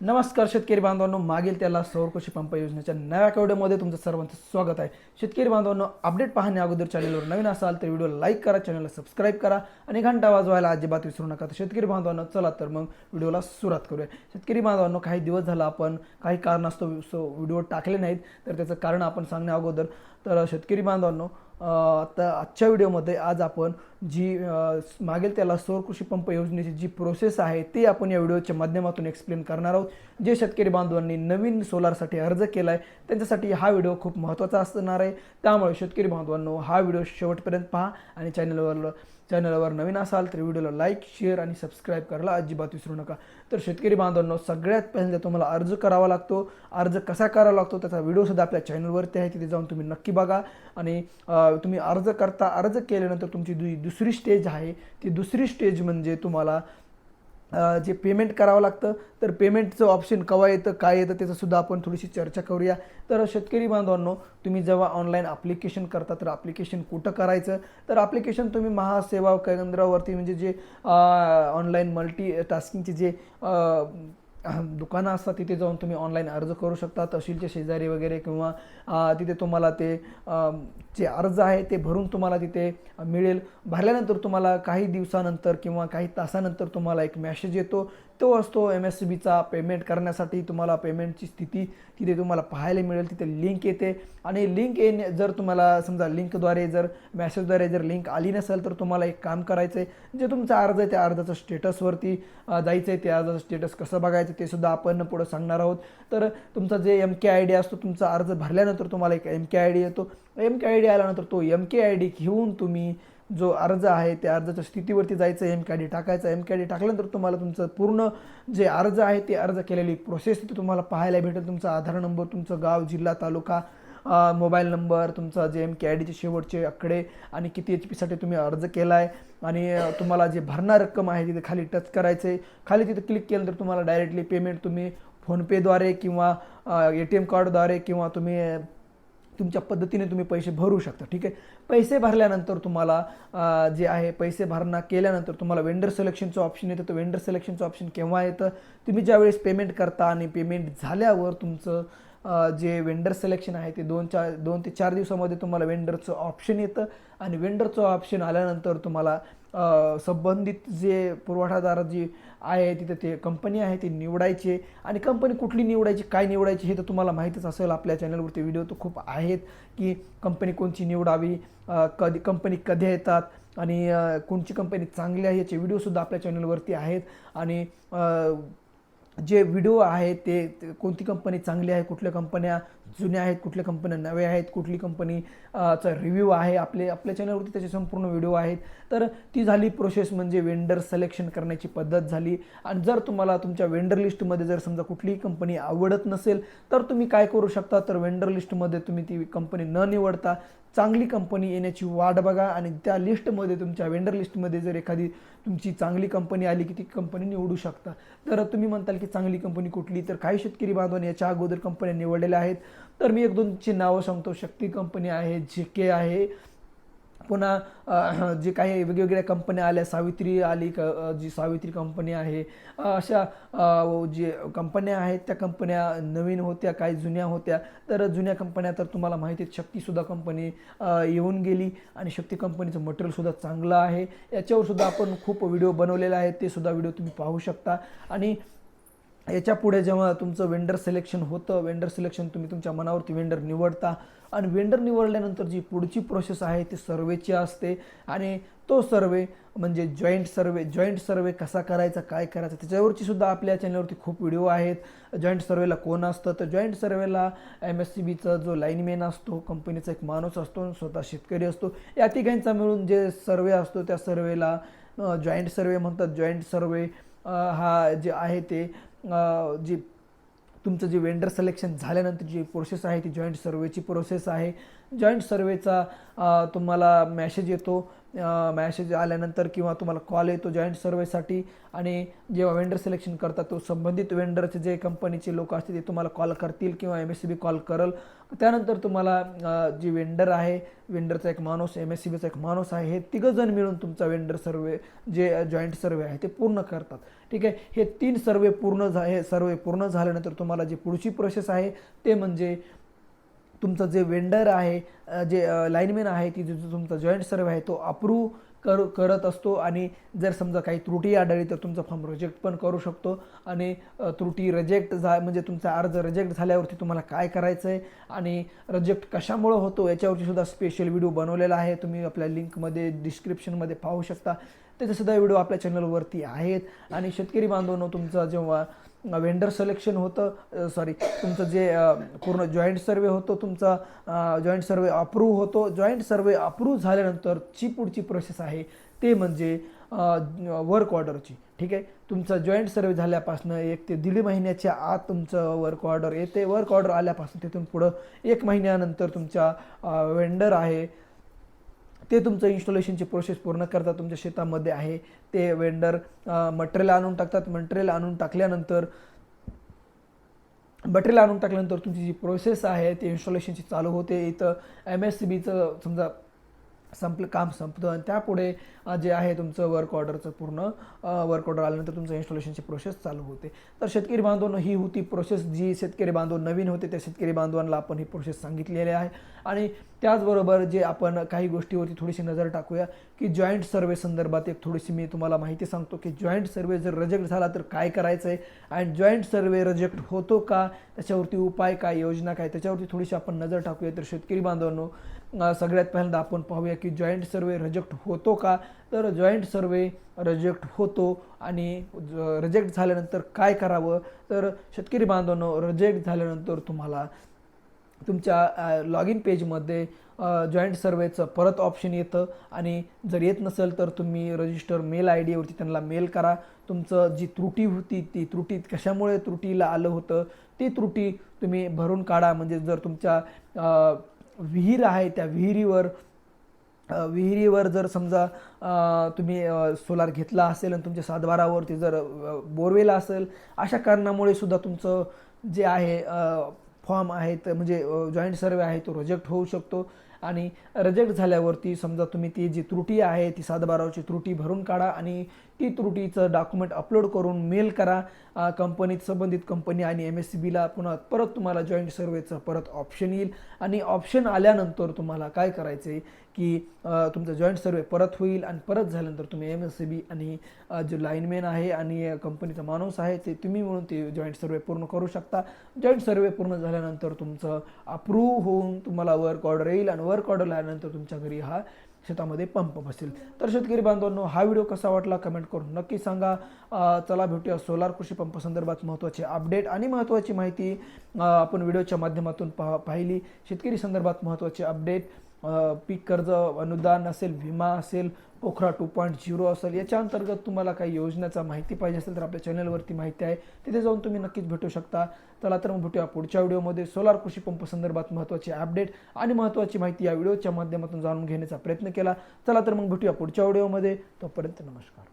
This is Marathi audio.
नमस्कार शेतकरी बांधवांनो मागील त्याला सौर कृषी पंप योजनेच्या नव्या व्हिडिओमध्ये तुमचं सर्वांचं स्वागत आहे. शेतकरी बांधवांनो अपडेट पाहण्या अगोदर चॅनलवर नवीन असाल तर व्हिडिओ लाईक करा चॅनलला सबस्क्राईब करा आणि घंटा वाजवायला अजिबात विसरू नका. तर शेतकरी बांधवांनो चला तर मग व्हिडिओला सुरुवात करूया. शेतकरी बांधवांनो काही दिवस झाला आपण काही कारणास्तव सो व्हिडिओ टाकले नाहीत तर त्याचं कारण आपण सांगण्या अगोदर. तर शेतकरी बांधवांनो आता आजच्या व्हिडिओमध्ये आज आपण जी मागेल त्याला सौर कृषी पंप योजनेची जी प्रोसेस आहे ती आपण या व्हिडिओच्या माध्यमातून एक्सप्लेन करणार आहोत. जे शेतकरी बांधवांनी नवीन सोलारसाठी अर्ज केला आहे त्यांच्यासाठी हा व्हिडिओ खूप महत्त्वाचा असणार आहे. त्यामुळे शेतकरी बांधवांनो हा व्हिडिओ शेवटपर्यंत पहा आणि चॅनलवर चॅनलवर नवीन असाल तर व्हिडिओला लाईक शेअर आणि सबस्क्राईब करायला अजिबात विसरू नका. तर शेतकरी बांधवांनो सगळ्यात पहिल्यांदा तुम्हाला अर्ज करावा लागतो. अर्ज कसा करावा लागतो त्याचा व्हिडिओसुद्धा आपल्या चॅनलवरती आहे तिथे जाऊन तुम्ही नक्की बघा. आणि तुम्ही अर्ज करता अर्ज केल्यानंतर तुमची दुसरी स्टेज आहे. ती दुसरी स्टेज म्हणजे तुम्हाला जे पेमेंट करावं लागतं तर पेमेंटचं ऑप्शन केव्हा येतं काय येतं त्याचंसुद्धा आपण थोडीशी चर्चा करूया. तर शेतकरी बांधवांनो तुम्ही जेव्हा ऑनलाईन ॲप्लिकेशन करता तर ॲप्लिकेशन कुठं करायचं? तर ॲप्लिकेशन तुम्ही महासेवा केंद्रावरती म्हणजे जे ऑनलाईन मल्टी टास्किंगचे जे दुकानं असतात तिथे जाऊन तुम्ही ऑनलाईन अर्ज करू शकता. तहसीलचे शेजारी वगैरे किंवा तिथे तुम्हाला ते जे अर्ज आहे ते भरून तुम्हाला तिथे मिळेल. भरल्यानंतर तुम्हाला काही दिवसानंतर किंवा काही तासानंतर तुम्हाला एक मॅसेज येतो. तो असतो एम एस सी बीचा पेमेंट करण्यासाठी तुम्हाला पेमेंटची स्थिती तिथे तुम्हाला पाहायला मिळेल. तिथे लिंक येते. आणि लिंक येणे जर तुम्हाला समजा लिंकद्वारे जर मॅसेजद्वारे जर लिंक आली नसेल तर तुम्हाला एक काम करायचं आहे जे तुमचा अर्ज आहे त्या अर्जाचं स्टेटसवरती जायचं आहे त्या अर्जाचं स्टेटस कसं बघायचं ते सुद्धा आपण पुढं सांगणार आहोत. तर तुमचा जे एम के आय डी असतो तुमचा अर्ज भरल्यानंतर तुम्हाला एक एम के आय डी येतो. एम के आय डी आल्यानंतर तो एम के आय डी घेऊन तुम्ही जो अर्ज आहे त्या अर्जाच्या स्थितीवरती जायचं एम के आय डी टाकायचं एम के आय डी टाकल्यानंतर तुम्हाला तुमचं पूर्ण जे अर्ज आहे ते अर्ज केलेली प्रोसेस तिथे तुम्हाला पाहायला भेटेल. तुमचा आधार नंबर तुमचं गाव जिल्हा तालुका मोबाईल नंबर तुमचा जे एम के आय डीचे शेवटचे आकडे आणि किती एच पीसाठी तुम्ही अर्ज केला आहे आणि तुम्हाला जे भरणार रक्कम आहे तिथे खाली टच करायचं आहे खाली तिथे क्लिक केलं तर तुम्हाला डायरेक्टली पेमेंट तुम्ही फोनपेद्वारे किंवा ए टी एम कार्डद्वारे किंवा तुम्ही तुमच्या पद्धतीने तुम्ही पैसे भरू शकता ठीक आहे? पैसे भरल्यानंतर तुम्हाला जे आहे पैसे भरणा केल्यानंतर तुम्हाला वेंडर सिलेक्शनचं ऑप्शन येतं. तर वेंडर सिलेक्शनचं ऑप्शन केव्हा येतं? तुम्ही ज्यावेळेस पेमेंट करता आणि पेमेंट झाल्यावर तुमचं जे वेंडर सिलेक्शन आहे ते दोन चार दोन ते चार दिवसामध्ये तुम्हाला वेंडरचं ऑप्शन येतं आणि वेंडरचं ऑप्शन आल्यानंतर तुम्हाला संबंधित जे पुरवठादार जी आहे तिथे ते कंपनी आहे ती निवडायचे आणि कंपनी कुठली निवडायची काय निवडायची हे तर तुम्हाला माहीतच असेल. आपल्या चॅनलवरती व्हिडिओ तर खूप आहेत की कंपनी कोणची निवडावी कधी कंपनी कधी येतात आणि कोणची कंपनी चांगली आहे याचे व्हिडिओसुद्धा आपल्या चॅनलवरती आहेत. आणि जे व्हिडिओ आहेत ते कोणती कंपनी चांगली आहे कुठल्या कंपन्या जुन्या आहेत कुठल्या कंपन्या नव्या आहेत कुठली कंपनी चा रिव्ह्यू आहे आपले आपल्या चॅनलवरती त्याचे संपूर्ण व्हिडिओ आहेत. तर ती झाली प्रोसेस म्हणजे वेंडर सिलेक्शन करण्याची पद्धत झाली. आणि जर तुम्हाला तुमच्या वेंडर लिस्टमध्ये जर समजा कुठलीही कंपनी आवडत नसेल तर तुम्ही काय करू शकता? तर वेंडर लिस्टमध्ये तुम्ही ती कंपनी न निवडता चांगली कंपनी येण्याची वाट बघा आणि त्या लिस्टमध्ये तुमच्या वेंडर लिस्टमध्ये जर एखादी तुमची चांगली कंपनी आली की ती कंपनी निवडू शकता. तर तुम्ही म्हणताल की चांगली कंपनी कुठली? तर काही शेतकरी बांधवांनी याच्या अगोदर कंपन्या निवडलेल्या आहेत. तर मी एक दोनची नावं सांगतो. शक्ती कंपनी आहे जे के आहे. पुन्हा जे काही वेगवेगळ्या कंपन्या आल्या सावित्री आली क जी सावित्री कंपनी आहे अशा जे कंपन्या आहेत त्या कंपन्या नवीन होत्या काही जुन्या होत्या तर जुन्या कंपन्या तर तुम्हाला माहिती आहेत शक्तीसुद्धा कंपनी येऊन गेली आणि शक्ती कंपनीचं मटेरियलसुद्धा चांगलं आहे. याच्यावर सुद्धा आपण खूप व्हिडिओ बनवलेले आहेत ते सुद्धा व्हिडिओ तुम्ही पाहू शकता. आणि याच्यापुढे जेव्हा तुमचं वेंडर सिलेक्शन होतं वेंडर सिलेक्शन तुम्ही तुमच्या मनावरती वेंडर निवडता आणि वेंडर निवडल्यानंतर जी पुढची प्रोसेस आहे ती सर्वेची असते आणि तो सर्वे म्हणजे जॉईंट सर्वे जॉईंट सर्वे कसा करायचा काय करायचं त्याच्यावरची सुद्धा आपल्या चॅनलवरती खूप व्हिडिओ आहेत. जॉईंट सर्वेला कोण असतं? तर जॉईंट सर्वेला एम एस सी बीचा जो लाईनमॅन असतो कंपनीचा एक माणूस असतो स्वतः शेतकरी असतो. या तिघांचा मिळून जे सर्वे असतो त्या सर्वेला जॉईंट सर्वे म्हणतात. जॉईंट सर्वे हा जे आहे ते जी तुमचं जे वेंडर सिलेक्शन झाल्यानंतर जी प्रोसेस आहे ती जॉईंट सर्वेची प्रोसेस आहे. जॉईंट सर्वेचा तुम्हाला मॅसेज येतो. मॅसेज आल्यानंतर किंवा तुम्हाला कॉल येतो जॉईंट सर्वेसाठी आणि जेव्हा वेंडर सिलेक्शन करतात तो संबंधित वेंडरचे जे कंपनीचे लोक असतील ते तुम्हाला कॉल करतील किंवा M S C B call करल. त्यानंतर तुम्हाला जी वेंडर आहे वेंडरचा एक माणूस एम एस सी बीचा एक माणूस आहे हे तिघंजण मिळून तुमचा वेंडर सर्वे जे जॉईंट सर्वे आहे ते पूर्ण करतात. ठीक आहे? हे तीन सर्वे पूर्ण झा हे सर्वे पूर्ण झाल्यानंतर तुम्हाला जी पुढची प्रोसेस आहे ते म्हणजे तुमचं जे वेंडर आहे जे लाईनमॅन आहे ती जो तुमचा जॉईंट सर्वे आहे तो अप्रूव्ह कर करत असतो आणि जर समजा काही त्रुटी आढळली तर तुमचा फॉर्म रिजेक्ट पण करू शकतो आणि त्रुटी रिजेक्ट झा म्हणजे तुमचा अर्ज रिजेक्ट झाल्यावरती तुम्हाला काय करायचं आहे आणि रिजेक्ट कशामुळं होतो याच्यावरती सुद्धा स्पेशल व्हिडिओ बनवलेला आहे. तुम्ही आपल्या लिंकमध्ये डिस्क्रिप्शनमध्ये पाहू शकता. त्याचेसुद्धा व्हिडिओ आपल्या चॅनलवरती आहेत. आणि शेतकरी बांधवांनो तुमचा जेव्हा वेंडर सिलेक्शन होतं सॉरी तुमचं जे पूर्ण जॉईंट सर्वे होतो तुमचा जॉईंट सर्वे अप्रूव्ह होतो. जॉईंट सर्वे अप्रूव्ह झाल्यानंतर जी पुढची प्रोसेस आहे ते म्हणजे वर्क ऑर्डरची ठीक आहे? तुमचा जॉईंट सर्वे झाल्यापासून एक ते दीड महिन्याच्या आत तुमचं वर्क ऑर्डर येते. वर्क ऑर्डर आल्यापासून तिथून पुढं एक महिन्यानंतर तुमच्या वेंडर आहे ते तुमचं इन्स्टॉलेशनची प्रोसेस पूर्ण करतात तुमच्या शेतामध्ये आहे. ते वेंडर मटेरियल आणून टाकतात. मटेरियल आणून टाकल्यानंतर मटेरियल आणून टाकल्यानंतर तुमची जी प्रोसेस आहे ती इन्स्टॉलेशनची चालू होते. इथं एम एस सी बीचं समजा संपलं काम संपतं. आणि त्यापुढे जे आहे तुमचं वर्क ऑर्डरचं पूर्ण वर्क ऑर्डर आल्यानंतर तुमचं इन्स्टॉलेशनची प्रोसेस चालू होते. तर शेतकरी बांधवांनो ही होती प्रोसेस जी शेतकरी बांधव नवीन होते त्या शेतकरी बांधवांना आपण ही प्रोसेस सांगितलेली आहे. आणि त्याचबरोबर जे आपण काही गोष्टीवरती थोडीशी नजर टाकूया की जॉईंट सर्वे संदर्भात एक थोडीशी मी तुम्हाला माहिती सांगतो की जॉईंट सर्वे जर रिजेक्ट झाला तर काय करायचं आहे आणि जॉईंट सर्वे रिजेक्ट होतो का? त्याच्यावरती उपाय काय योजना काय? त्याच्यावरती थोडीशी आपण नजर टाकूया. तर शेतकरी बांधवांनो सगळ्यात पहिल्यांदा आपण पाहूया की जॉईंट सर्वे रिजेक्ट होतो का? तर जॉईंट सर्वे रिजेक्ट होतो आणि रिजेक्ट झाल्यानंतर काय करावं? तर शेतकरी बांधवांनो रिजेक्ट झाल्यानंतर तुम्हाला तुमच्या लॉग इन पेजमध्ये जॉईंट सर्वेचं परत ऑप्शन येतं आणि जर येत नसेल तर तुम्ही रजिस्टर मेल आय डीवरती त्यांना मेल करा. तुमचं जी त्रुटी होती ती त्रुटी कशामुळे त्रुटीला आलं होतं? ती त्रुटी तुम्ही भरून काढा. म्हणजे जर तुमच्या विहीर आहे त्या विहिरीवर विहिरीवर जर समजा तुम्ही सोलार घेतला असेल आणि तुमच्या सातबारावरती जर बोरवेल असेल अशा कारणामुळे सुद्धा तुमचं जे आहे फॉर्म आहे तर म्हणजे जॉईंट सर्वे आहे तो रिजेक्ट होऊ शकतो. आणि रिजेक्ट झाल्यावरती समजा तुम्ही ती जी त्रुटी आहे ती सातबारावची त्रुटी भरून काढा आणि ती त्रुटीचं डॉक्युमेंट अपलोड करून मेल करा. कंपनीत संबंधित कंपनी आणि एम एस सी बीला पुन्हा परत तुम्हाला जॉईंट सर्वेचं परत ऑप्शन येईल. आणि ऑप्शन आल्यानंतर तुम्हाला काय करायचं आहे की तुमचं तुमचा जॉईंट सर्वे परत होईल आणि परत झाल्यानंतर तुम्ही एम एस सी बी आणि जो लाईनमॅन आहे आणि कंपनीचा माणूस आहे ते तुम्ही म्हणून ते जॉईंट सर्वे पूर्ण करू शकता. जॉईंट सर्वे पूर्ण झाल्यानंतर तुमचं अप्रूव्ह होऊन तुम्हाला वर्क ऑर्डर येईल आणि वर्क ऑर्डर आल्यानंतर तुमच्या घरी हा शेतामध्ये पंप बसेल. तर शेतकरी बांधवांनो हा व्हिडिओ कसा वाटला कमेंट करून नक्की सांगा. चला भेटूया सोलार कृषी पंप संदर्भात महत्त्वाचे अपडेट आणि महत्त्वाची माहिती. आपण व्हिडिओच्या माध्यमातून पहा पाहिली. शेतकरी संदर्भात महत्त्वाचे अपडेट पीक कर्ज अनुदान असेल विमा असेल पोखरा टू पॉईंट झिरो असेल याच्या अंतर्गत तुम्हाला काही योजनेचा माहिती पाहिजे असेल तर आपल्या चॅनलवरती माहिती आहे. तिथे जाऊन तुम्ही नक्कीच भेटू शकता. चला तर मग भेटूया पुढच्या व्हिडिओमध्ये. सोलार कृषी पंप संदर्भात महत्त्वाची अपडेट आणि महत्त्वाची माहिती या व्हिडिओच्या माध्यमातून जाणून घेण्याचा प्रयत्न केला. चला तर मग भेटूया पुढच्या व्हिडिओमध्ये. तोपर्यंत नमस्कार.